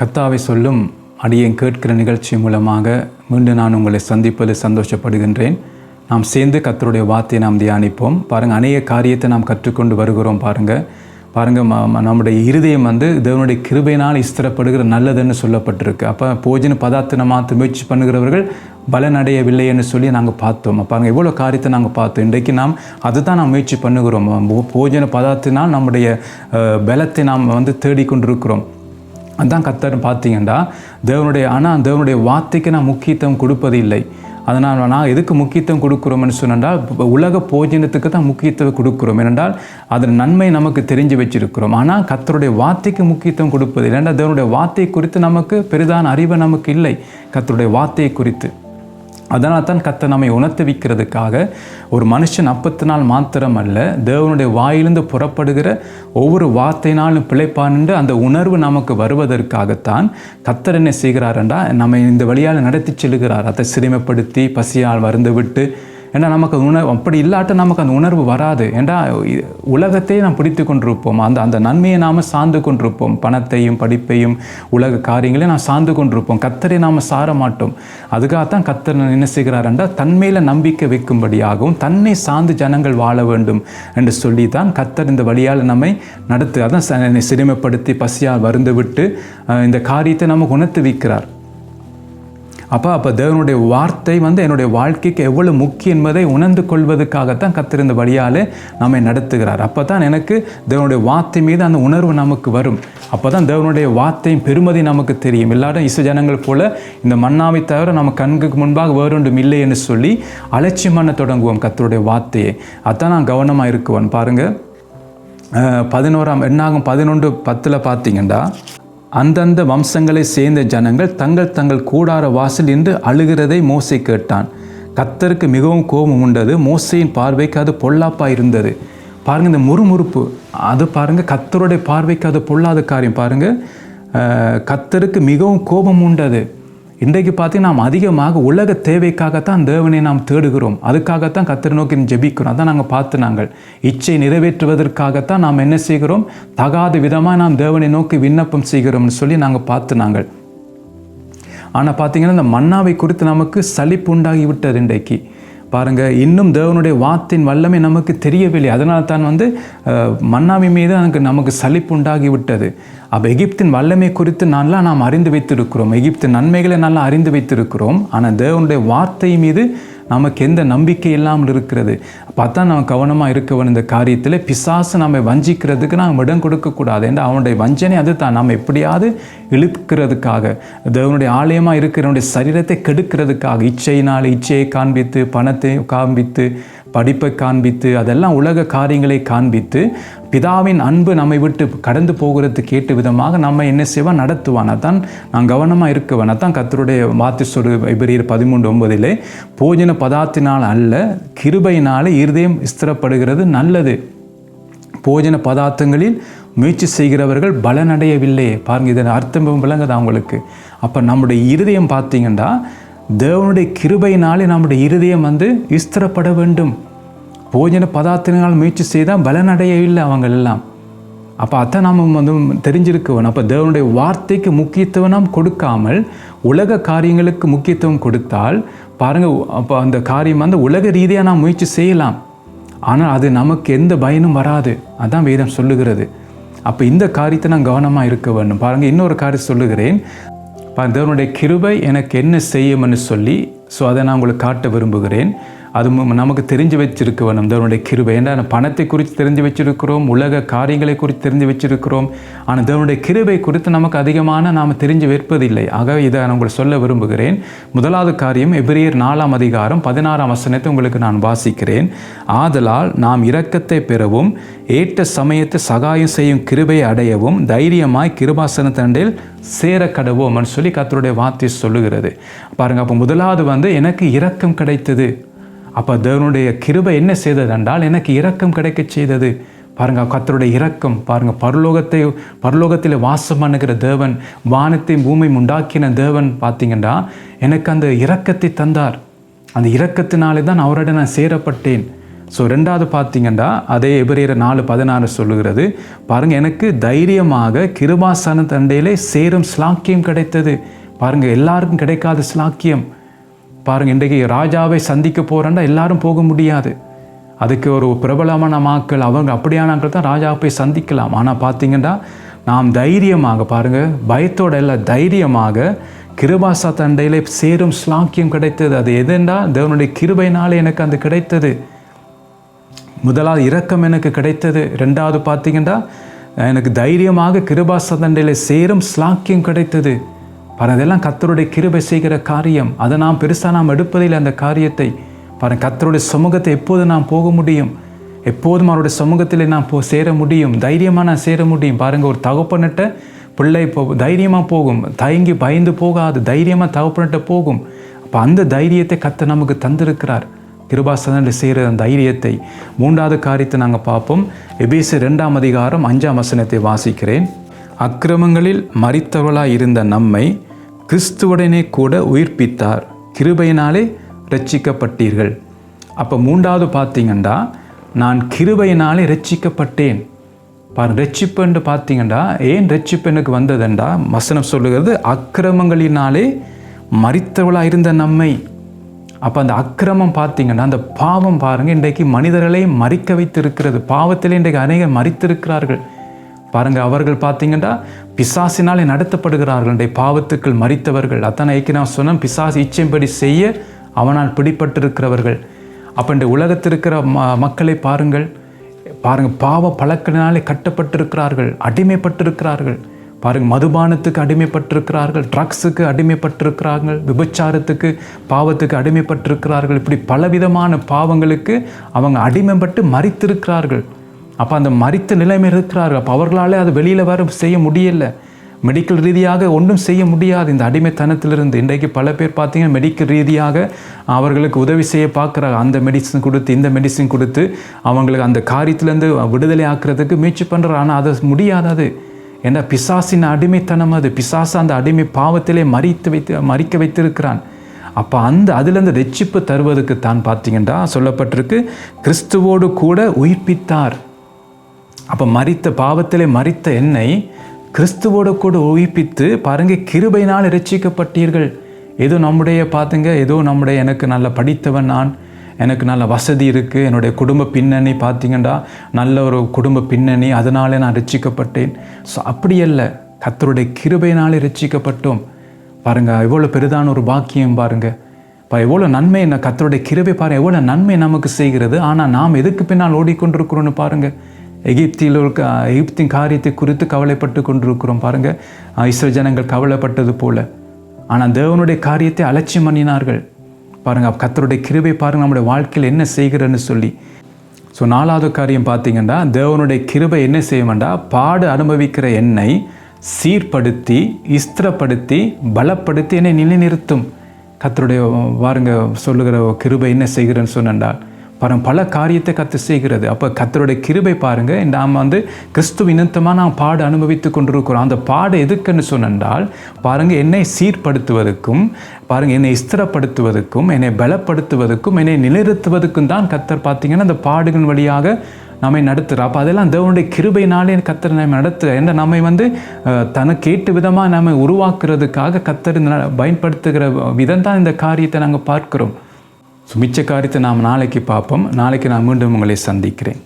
கத்தாவை சொல்லும் அடியேன் கேட்கிற நிகழ்ச்சி மூலமாக மீண்டும் நான் உங்களை சந்திப்பது சந்தோஷப்படுகின்றேன். நாம் சேர்ந்து கத்தருடைய வார்த்தையை நாம் தியானிப்போம். பாருங்கள் அநேக காரியத்தை நாம் கற்றுக்கொண்டு வருகிறோம் பாருங்கள் பாருங்கள் நம்முடைய இருதயம் வந்து தேவனுடைய கிருபையினால் இஸ்திரப்படுகிற நல்லதுன்னு சொல்லப்பட்டிருக்கு. அப்போ போஜன பதார்த்தனை மாற்ற முயற்சி பண்ணுகிறவர்கள் பலனடையவில்லை என்று சொல்லி நாங்கள் பார்த்தோம். பாருங்கள் எவ்வளோ காரியத்தை நாங்கள் பார்த்தோம். இன்றைக்கு நாம் அதுதான் நாம் முயற்சி பண்ணுகிறோம். போஜன பதார்த்தினால் நம்முடைய பலத்தை நாம் வந்து தேடிக்கொண்டிருக்கிறோம். அதான் கத்தர் பார்த்தீங்கன்னா தேவனுடைய ஆனால் தேவனுடைய வார்த்தைக்கு நான் முக்கியத்துவம் கொடுப்பது இல்லை அதனால் நான் எதுக்கு முக்கியத்துவம் கொடுக்குறோம்னு சொன்னால் உலக போஜனத்துக்கு தான் முக்கியத்துவம் கொடுக்குறோம். ஏனென்றால் அதன் நன்மை நமக்கு தெரிஞ்சு வச்சிருக்கிறோம். ஆனால் கத்தருடைய வார்த்தைக்கு முக்கியத்துவம் கொடுப்பது இல்லை ஏனென்றால் தேவனுடைய வார்த்தை குறித்து நமக்கு பெரிதான அறிவு நமக்கு இல்லை. கத்தருடைய வார்த்தையை குறித்து. அதனால் தான் கத்த நம்மை உணர்த்துவிக்கிறதுக்காக ஒரு மனுஷன் அப்பத்தினால் மாத்திரம் அல்ல தேவனுடைய வாயிலிருந்து புறப்படுகிற ஒவ்வொரு வார்த்தையினாலும் பிழைப்பான்னு அந்த உணர்வு நமக்கு வருவதற்காகத்தான் கத்தர் என்ன செய்கிறார் என்றால் நம்மை இந்த வழியால் நடத்தி செல்கிறார் அதை சிறுமைப்படுத்தி பசியால் வருந்து விட்டு ஏன்னா நமக்கு உணர்வு அப்படி இல்லாட்ட நமக்கு அந்த உணர்வு வராது. ஏன்னா உலகத்தையே நாம் பிடித்து கொண்டிருப்போம். அந்த அந்த நன்மையை நாம் சார்ந்து கொண்டிருப்போம். பணத்தையும் படிப்பையும் உலக காரியங்களையும் நாம் சார்ந்து கொண்டிருப்போம். கத்தரை நாம் சார மாட்டோம். அதுக்காகத்தான் கத்தர் என்ன செய்கிறார் என்றால் தன்மையில் நம்பிக்கை வைக்கும்படியாகவும் தன்னை சார்ந்து ஜனங்கள் வாழ வேண்டும் என்று சொல்லி தான் கத்தர் இந்த வழியால் நம்மை நடத்து அதான் சிறுமைப்படுத்தி பசியால் வருந்து விட்டு இந்த காரியத்தை நமக்கு உணர்த்து வைக்கிறார். அப்போ அப்போ தேவனுடைய வார்த்தை வந்து என்னுடைய வாழ்க்கைக்கு எவ்வளவு முக்கியம் என்பதை உணர்ந்து கொள்வதற்காகத்தான் கத்திருந்த வழியாலே நம்மை நடத்துகிறார். அப்போ தான் எனக்கு தேவனுடைய வார்த்தை மீது அந்த உணர்வு நமக்கு வரும். அப்போ தான் தேவனுடைய வார்த்தையும் பெருமதி நமக்கு தெரியும். எல்லாரும் இசை ஜனங்கள் போல இந்த மண்ணாவை தவிர நம்ம கண்ணுக்கு முன்பாக வேறொன்றும் இல்லை என்று சொல்லி அலட்சியம் பண்ண தொடங்குவோம் கத்தருடைய வார்த்தையை. அதான் நான் கவனமாக இருக்குவேன் பாருங்கள் பதினோராம் என்னாகும் பதினொன்று பத்தில் பார்த்தீங்கன்னா அந்தந்த வம்சங்களை சேர்ந்த ஜனங்கள் தங்கள் தங்கள் கூடார வாசல் என்று அழுகிறதை மோசை கேட்டான். கத்தருக்கு மிகவும் கோபம் உண்டது. மோசையின் பார்வைக்கு அது பொல்லாப்பா இருந்தது. பாருங்க இந்த முறுமுறுப்பு. அது பாருங்க கத்தருடைய பார்வைக்கு அது பொல்லாத காரியம். பாருங்க கத்தருக்கு மிகவும் கோபம் உண்டது. இன்றைக்கு பார்த்தீங்கன்னா நாம் அதிகமாக உலக தேவைக்காகத்தான் தேவனை நாம் தேடுகிறோம். அதுக்காகத்தான் கத்திர நோக்கி ஜெபிக்கிறோம். அதான் நாங்கள் பார்த்து நாங்கள். இச்சை நிறைவேற்றுவதற்காகத்தான் நாம் என்ன செய்கிறோம்? தகாத விதமாக நாம் தேவனை நோக்கி விண்ணப்பம் செய்கிறோம்னு சொல்லி நாங்கள் பார்த்து நாங்கள். ஆனால் பார்த்தீங்கன்னா இந்த மன்னாவை குறித்து நமக்கு சலிப்பு உண்டாகி விட்டது இன்றைக்கு. பாருங்கள் இன்னும் தேவனுடைய வாத்தின் வல்லமை நமக்கு தெரியவில்லை. அதனால தான் வந்து மன்னாமி மீது எனக்கு நமக்கு சலிப்பு உண்டாகி விட்டது அப்போ எகிப்தின் வல்லமை குறித்து நல்லா நாம் அறிந்து வைத்திருக்கிறோம். எகிப்தின் நன்மைகளை நல்லா அறிந்து வைத்திருக்கிறோம். ஆனால் தேவனுடைய வார்த்தை மீது நமக்கு எந்த நம்பிக்கை இல்லாமல் இருக்கிறது. பார்த்தா நம்ம கவனமாக இருக்க வேணும் இந்த காரியத்தில் பிசாசு நம்ம வஞ்சிக்கிறதுக்கு நாம் இடம் கொடுக்கக்கூடாது ஏன்னா அவனுடைய வஞ்சனை அது தான் நம்ம எப்படியாவது இழுக்கிறதுக்காக தேவனுடைய ஆலயமாக இருக்கிறவனுடைய சரீரத்தை கெடுக்கிறதுக்காக இச்சையினால் இச்சையை காண்பித்து பணத்தை காண்பித்து படிப்பை காண்பித்து அதெல்லாம் உலக காரியங்களை காண்பித்து பிதாவின் அன்பு நம்மை விட்டு கடந்து போகிறதுக்கு ஏற்ற விதமாக நம்ம என்ன செய்வான்? நடத்துவான். அதான் நான் கவனமாக இருக்குவேன். அதான் கத்தருடைய வார்த்தை சொல்லு எபிரியர் பதிமூன்று ஒன்பதிலே போஜன பதார்த்தினால் அல்ல கிருபையினாலே இருதயம் ஸ்திரப்படுகிறது நல்லது. போஜன பதார்த்தங்களில் முயற்சி செய்கிறவர்கள் பலனடையவில்லை பாருங்கள் இதன் அர்த்தம் விளங்குதா அவங்களுக்கு அப்போ நம்முடைய இருதயம் பார்த்தீங்கன்னா தேவனுடைய கிருபையினாலே நம்முடைய இருதயம் வந்து விஸ்திரப்பட வேண்டும். போஜன பதார்த்தங்கள் முயற்சி செய்தால் பலனடையவில்லை அவங்கள் எல்லாம். அப்போ அதை நாம் வந்து தெரிஞ்சிருக்கவன் அப்போ தேவனுடைய வார்த்தைக்கு முக்கியத்துவம் நாம் கொடுக்காமல் உலக காரியங்களுக்கு முக்கியத்துவம் கொடுத்தால் பாருங்கள் அப்போ அந்த காரியம் வந்து உலக ரீதியாக நாம் முயற்சி செய்யலாம். ஆனால் அது நமக்கு எந்த பயனும் வராது. அதான் வேதம் சொல்லுகிறது. அப்போ இந்த காரியத்தை நான் கவனமாக இருக்க வேண்டும். பாருங்கள் இன்னொரு காரியம் சொல்லுகிறேன். தேவனுடைய கிருபை எனக்கு என்ன செய்யும்னு சொல்லி ஸோ அதை நான் உங்களுக்கு காட்ட விரும்புகிறேன். அது மு- நமக்கு தெரிஞ்சு வச்சிருக்க வேணும் தேவனுடைய கிருபை. ஏன்னா பணத்தை குறித்து தெரிஞ்சு வச்சிருக்கிறோம்? உலக காரியங்களை குறித்து தெரிஞ்சு வச்சிருக்கிறோம். ஆனால் தேவனுடைய கிருபை குறித்து நமக்கு அதிகமான நாம் தெரிஞ்சு வைப்பதில்லை. ஆகவே இதை நான் உங்களுக்கு சொல்ல விரும்புகிறேன். முதலாவது காரியம் எபிரியர் நாலாம் அதிகாரம் பதினாறாம் வசனத்தை உங்களுக்கு நான் வாசிக்கிறேன். ஆதலால் நாம் இரக்கத்தை பெறவும் ஏற்ற சமயத்தை சகாயம் செய்யும் கிருபை அடையவும் தைரியமாய் கிருபாசன தண்டில் சேர கடவோம்னு சொல்லி கத்தருடைய வார்த்தை சொல்லுகிறது. பாருங்க அப்போ முதலாவது வந்து எனக்கு இரக்கம் கிடைத்தது. அப்போ தேவனுடைய கிருபை என்ன செய்தது என்றால் எனக்கு இரக்கம் கிடைக்கச் செய்தது. பாருங்க கத்தருடைய இரக்கம். பாருங்கள் பரலோகத்தை பரலோகத்தில் வாசம் பண்ணுகிற தேவன் வானத்தையும் பூமியும் உண்டாக்கின தேவன் பார்த்தீங்கன்னா எனக்கு அந்த இரக்கத்தை தந்தார். அந்த இரக்கத்தினாலே தான் அவரோட நான் சேரப்பட்டேன். ஸோ ரெண்டாவது பார்த்தீங்கன்னா அதே எபிரேற நாலு பதினாறு சொல்லுகிறது பாருங்கள் எனக்கு தைரியமாக கிருபாசன தண்டையிலே சேரும் ஸ்லாக்கியம் கிடைத்தது. பாருங்கள் எல்லாருக்கும் கிடைக்காத ஸ்லாக்கியம் பாருங்கள் இன்றைக்கு ராஜாவை சந்திக்க போகிறேன்னா எல்லாரும் போக முடியாது. அதுக்கு ஒரு பிரபலமான மாக்கள் அவங்க அப்படியானாக்கள் தான் ராஜாவை போய் சந்திக்கலாம். ஆனால் பார்த்தீங்கன்னா நாம் தைரியமாக பாருங்கள் பயத்தோட இல்லை தைரியமாக கிருபாசா தண்டையில் சேரும் ஸ்லாக்கியம் கிடைத்தது. அது எதுண்டா? தேவனுடைய கிருபையினாலே எனக்கு அது கிடைத்தது. முதலாவது இரக்கம் எனக்கு கிடைத்தது. ரெண்டாவது பார்த்தீங்கன்னா எனக்கு தைரியமாக கிருபாசா தண்டையில் சேரும் ஸ்லாக்கியம் கிடைத்தது. பாருங்க அதெல்லாம் கத்தருடைய கிருபை செய்கிற காரியம். அதை நாம் பெருசாக நாம் எடுப்பதில்லை அந்த காரியத்தை பாருங்க கத்தருடைய சமூகத்தை எப்போது நாம் போக முடியும்? எப்போதும் அவருடைய சமூகத்தில் நான் போ சேர முடியும். தைரியமாக நான் சேர முடியும். பாருங்கள் ஒரு தகப்பனிட்ட பிள்ளை போ தைரியமாக போகும். தயங்கி பயந்து போகாது. தைரியமாக தகப்பனிட்ட போகும். அப்போ அந்த தைரியத்தை கத்த நமக்கு தந்திருக்கிறார். கிருபாசனில் செய்கிற அந்த தைரியத்தை. மூன்றாவது காரியத்தை நாங்கள் பார்ப்போம். எபிசு ரெண்டாம் அதிகாரம் அஞ்சாம் வசனத்தை வாசிக்கிறேன். அக்கிரமங்களில் மறித்தவளாக இருந்த நம்மை கிறிஸ்துவுடனே கூட உயிர்ப்பித்தார். கிருபையினாலே ரட்சிக்கப்பட்டீர்கள் அப்போ மூன்றாவது பார்த்தீங்கன்னா நான் கிருபையினாலே ரட்சிக்கப்பட்டேன் பாரு ரட்சிப்புன்னு பார்த்தீங்கன்னா ஏன் ரட்சிப்பு எனக்கு வந்ததுண்டா? வசனம் சொல்லுகிறது அக்கிரமங்களினாலே மறித்தவளாக இருந்த நம்மை. அப்போ அந்த அக்கிரமம் பார்த்தீங்கன்னா அந்த பாவம் பாருங்கள் இன்றைக்கு மனிதர்களை மறிக்க வைத்திருக்கிறது. பாவத்திலே இன்றைக்கு அநேகர் மறித்திருக்கிறார்கள். பாருங்கள் அவர்கள் பார்த்தீங்கன்னா பிசாசினாலே நடத்தப்படுகிறார்கள் இன்றைய பாவத்துக்கள் மறித்தவர்கள். அத்தனை ஐக்கிய நான் சொன்னேன் பிசாசு இச்சைப்படி செய்ய அவனால் பிடிப்பட்டிருக்கிறவர்கள் அப்போ இந்த உலகத்தில் இருக்கிற ம மக்களை பாருங்கள். பாருங்கள் பாவ பழக்கினாலே கட்டப்பட்டிருக்கிறார்கள் அடிமைப்பட்டிருக்கிறார்கள். பாருங்கள் மதுபானத்துக்கு அடிமைப்பட்டிருக்கிறார்கள் ட்ரக்ஸுக்கு அடிமைப்பட்டிருக்கிறார்கள் விபச்சாரத்துக்கு பாவத்துக்கு அடிமைப்பட்டிருக்கிறார்கள். இப்படி பலவிதமான பாவங்களுக்கு அவங்க அடிமைப்பட்டு மறித்திருக்கிறார்கள். அப்போ அந்த மறித்த நிலைமை இருக்கிறார்கள். அப்போ அவர்களால் அது வெளியில் வர செய்ய முடியல. மெடிக்கல் ரீதியாக ஒன்றும் செய்ய முடியாது. இந்த அடிமைத்தனத்திலிருந்து இன்றைக்கு பல பேர் பார்த்தீங்கன்னா மெடிக்கல் ரீதியாக அவர்களுக்கு உதவி செய்ய பார்க்குறாங்க. அந்த மெடிசன் கொடுத்து இந்த மெடிசன் கொடுத்து அவங்களுக்கு அந்த காரியத்திலேருந்து விடுதலை ஆக்குறதுக்கு முயற்சி பண்ணுறாங்க ஆனால் அது முடியாதது ஏன்னா பிசாசின் அடிமைத்தனம் அது. பிசாசு அந்த அடிமை பாவத்திலே மறித்து வைத்து மறிக்க வைத்திருக்கிறான். அப்போ அந்த அதுலேருந்து ரெச்சிப்பு தருவதற்கு தான் பார்த்தீங்கன்னா சொல்லப்பட்டிருக்கு கிறிஸ்துவோடு கூட உயிர்ப்பித்தார். அப்போ மறித்த பாவத்திலே மறித்த என்னை கிறிஸ்துவோடு கூட உயிர்ப்பித்து பாருங்க கிருபையினால் இரட்சிக்கப்பட்டீர்கள். ஏதோ நம்முடைய பார்த்துங்க ஏதோ நம்முடைய எனக்கு நல்ல படித்தவன் நான். எனக்கு நல்ல வசதி இருக்குது என்னுடைய குடும்ப பின்னணி பார்த்தீங்கன்னா நல்ல ஒரு குடும்ப பின்னணி அதனாலே நான் ரட்சிக்கப்பட்டேன் ஸோ அப்படியல்ல கத்தருடைய கிருபையினாலே ரட்சிக்கப்பட்டோம் பாருங்க எவ்வளோ பெரிதான ஒரு பாக்கியம் பாருங்க. இப்போ எவ்வளோ நன்மை என்ன கத்தருடைய கிருபை பாருங்கள் எவ்வளோ நன்மை நமக்கு செய்கிறது. ஆனால் நாம் எதுக்கு பின்னால் ஓடிக்கொண்டிருக்கிறோன்னு பாருங்கள் எகிப்தில் இருக்க எகிப்தின் காரியத்தை குறித்து கவலைப்பட்டு கொண்டிருக்கிறோம். பாருங்கள் இஸ்ரோ ஜனங்கள் கவலைப்பட்டது போல. ஆனால் தேவனுடைய காரியத்தை அலட்சியம் பண்ணினார்கள். பாருங்கள் கத்தருடைய கிருபை பாருங்கள் நம்முடைய வாழ்க்கையில் என்ன செய்கிறன்னு சொல்லி. ஸோ நாலாவது காரியம் பார்த்தீங்கன்னா தேவனுடைய கிருபை என்ன செய்யும்டா பாடு அனுபவிக்கிற என்னை சீர்படுத்தி இஸ்திரப்படுத்தி பலப்படுத்தி என்னை நிலைநிறுத்தும். கத்தருடைய பாருங்க சொல்லுகிற கிருபை என்ன செய்கிறேன்னு சொன்னால் பாருங்க பல காரியத்தை கத்து செய்கிறது. அப்போ கத்தருடைய கிருபை பாருங்க நாம் வந்து கிறிஸ்துவ இனத்தமாக நாம் பாடு அனுபவித்து கொண்டிருக்கிறோம். அந்த பாடு எதுக்குன்னு சொன்னால் பாருங்க என்னை சீர்படுத்துவதற்கும் பாருங்க என்னை ஸ்திரப்படுத்துவதற்கும் என்னை பலப்படுத்துவதற்கும் என்னை நிலைநிறுத்துவதற்கும் தான் கத்தர் பார்த்தீங்கன்னா அந்த பாடுகள் வழியாக நம்மை நடத்துகிறோம் அப்போ அதெல்லாம் தேவனுடைய கிருபையினாலே கத்தர் நம்ம நடத்து என்ன நம்மை வந்து தனக்கு ஏற்ற விதமாக நம்மை உருவாக்குறதுக்காக கத்தர் பயன்படுத்துகிற விதம் தான் இந்த காரியத்தை நாங்கள் பார்க்கிறோம். ஸோ மிச்ச காரியத்தை நாம் நாளைக்கு பார்ப்போம். நாளைக்கு நான் மீண்டும் உங்களை சந்திக்கிறேன்.